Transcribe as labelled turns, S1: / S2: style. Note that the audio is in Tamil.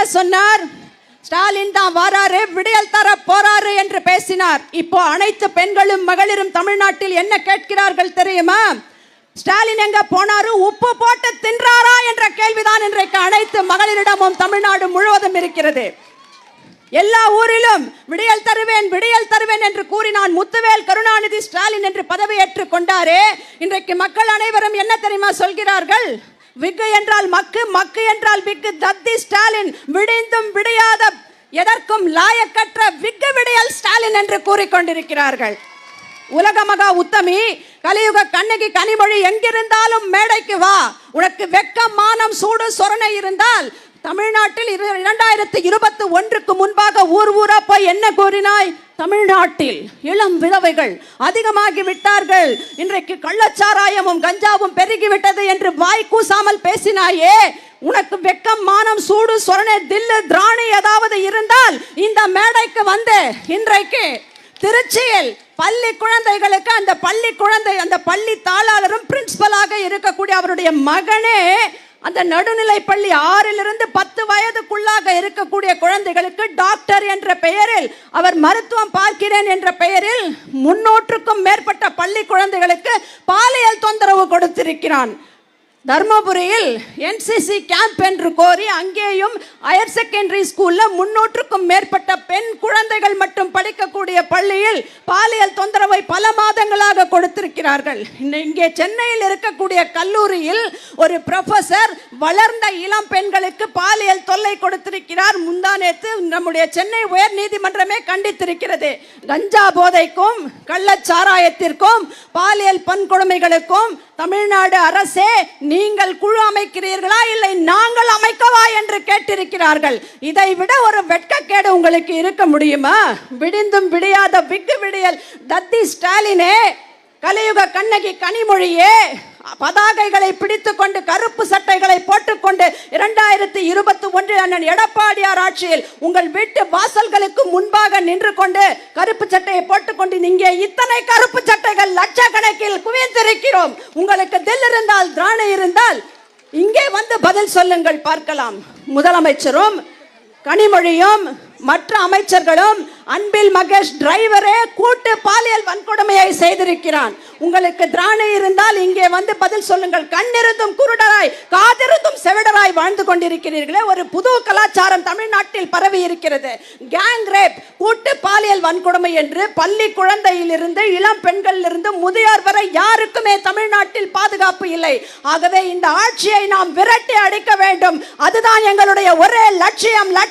S1: என்ன சொன்னார்? ஸ்டாலின் தான் வராரு விடியல் தர போறாரு என்று பேசினார். இப்போ அனைத்து பெண்களும் மகளிரும் தமிழ்நாட்டில் என்ன கேட்கிறார்கள் தெரியுமா? ஸ்டாலின் எங்க போனாரு? உப்பு போட்டு தின்றாரா என்ற கேள்விதான் இன்றைக்கு அனைத்து மகளிரிடமும் தமிழ்நாடு முழுவதும் இருக்கிறது. எல்லா ஊரிலும் விடியல் தருவேன் விடியல் தருவேன் என்று கூறினான் முத்துவேல் கருணாநிதி ஸ்டாலின் என்று பதவியேற்றுக் கொண்டாரே. இன்றைக்கு மக்கள் அனைவரும் என்ன தெரியுமா சொல்கிறார்கள்? விக்கு என்றால் மக்கு மக்கு என்றால் விக்கு. தத்தி ஸ்டாலின் விடிந்தும் விடியாத எதற்கும் லாயக்கற்ற விக்கு விடியல் ஸ்டாலின் என்று கூறிக்கொண்டிருக்கிறார்கள். உலக மகா உத்தமி கலியுக கண்ணகி கனிமொழி எங்கிருந்தாலும் மேடைக்கு வா. உனக்கு வெக்கம் மானம் சூடு சொரணை இருந்தால் தமிழ்நாட்டில் இரு- இருபத்தி ஒன்றுக்கு முன்பாக ஊர் ஊரா போய் என்ன கூறினாய்? தமிழ்நாட்டில் இளம் விதவைகள் அதிகமாகி விட்டார்கள் இன்றைக்கு கள்ளச்சாராயமும் கஞ்சாவும் பெருகிவிட்டது என்று வாய் கூசாமல் பேசினாயே. உனக்கு வெக்கம் மானம் சூடு சொரணை தில்லு திராணி ஏதாவது இருந்தால் இந்த மேடைக்கு வந்து இன்றைக்கு திருச்சியில் பள்ளி குழந்தைகளுக்கு அந்த பள்ளி குழந்தை அந்த பள்ளி தாளாளரும் பிரின்சிபலாக இருக்கக்கூடிய அவருடைய மகனே அந்த நடுநிலை பள்ளி ஆறிலிருந்து பத்து வயதுக்குள்ளாக இருக்கக்கூடிய குழந்தைகளுக்கு டாக்டர் என்ற பெயரில் அவர் மருத்துவம் பார்க்கிறேன் என்ற பெயரில் முன்னூற்றுக்கும் மேற்பட்ட பள்ளி குழந்தைகளுக்கு பாலியல் தொந்தரவு கொடுத்திருக்கிறான். தர்மபுரியில் என்சிசி கேம்ப் என்று கோரி அங்கேயும் ஹையர் செகண்டரி ஸ்கூல்ல முன்னூற்றுக்கும் மேற்பட்ட பெண் குழந்தைகள் மட்டும் படிக்கக்கூடிய பள்ளியில் பாலியல் தொந்தரவை பல மாதங்களாக கொடுத்திருக்கிறார்கள். இங்கே சென்னையில் இருக்கக்கூடிய கல்லூரியில் ஒரு ப்ரொஃபசர் வளர்ந்த இளம் பெண்களுக்கு பாலியல் தொல்லை கொடுத்திருக்கிறார். முந்தானேத்து நம்முடைய சென்னை உயர் நீதிமன்றமே கண்டித்திருக்கிறது. கஞ்சா போதைக்கும் கள்ளச்சாராயத்திற்கும் பாலியல் பன்கொடுமைகளுக்கும் தமிழ்நாடு அரசே நீங்கள் குழு அமைக்கிறீர்களா இல்லை நாங்கள் அமைக்கவா என்று கேட்டிருக்கிறார்கள்? இதை விட ஒரு வெட்கக்கேடு உங்களுக்கு இருக்க முடியுமா? விடிந்தும் விடியாத விக்கு விடியல். தத்தி ஸ்டாலினே கலியுக கண்ணகி கனிமொழியே. பதாகைகளை பிடித்து கொண்டு கருப்பு சட்டைகளை போட்டுக்கொண்டு இரண்டாயிரத்தி இருபத்தி ஒன்றில் அண்ணன் எடப்பாடியார் ஆட்சியில் உங்கள் வீட்டு வாசல்களுக்கு முன்பாக நின்று கொண்டு கருப்பு சட்டையை போட்டுக்கொண்டு இங்கே இத்தனை கருப்பு சட்டைகள் லட்சக்கணக்கில் குவிந்திருக்கிறோம். உங்களுக்கு தில் இருந்தால் திராணி இருந்தால் இங்கே வந்து பதில் சொல்லுங்கள் பார்க்கலாம். முதலமைச்சரும் கனிமொழியும் மற்ற அமைச்சர்களும் அன்பில் மகேஷ் டிரைவரே கூட்டு பாலியல் வன்கொடுமையை செய்திருக்கிறான். உங்களுக்கு திராணை இருந்தால் இங்கே வந்து பதில் சொல்லுங்கள். கண்ணிருந்தும் குருடராய் காதிருந்தும் செவிடராய் வாழ்ந்து கொண்டிருக்கிறீர்களே. ஒரு புது கலாச்சாரம் தமிழ்நாட்டில் பரவி இருக்கிறது. கேங் ரேப் கூட்டு பாலியல் வன்கொடுமை என்று பள்ளி குழந்தையிலிருந்து இளம் பெண்களிலிருந்து முதியோர் வரை யாருக்குமே தமிழ்நாட்டில் பாதுகாப்பு இல்லை. ஆகவே இந்த ஆட்சியை நாம் விரட்டி அடிக்க வேண்டும். அதுதான் எங்களுடைய ஒரே லட்சியம் லட்சியம்.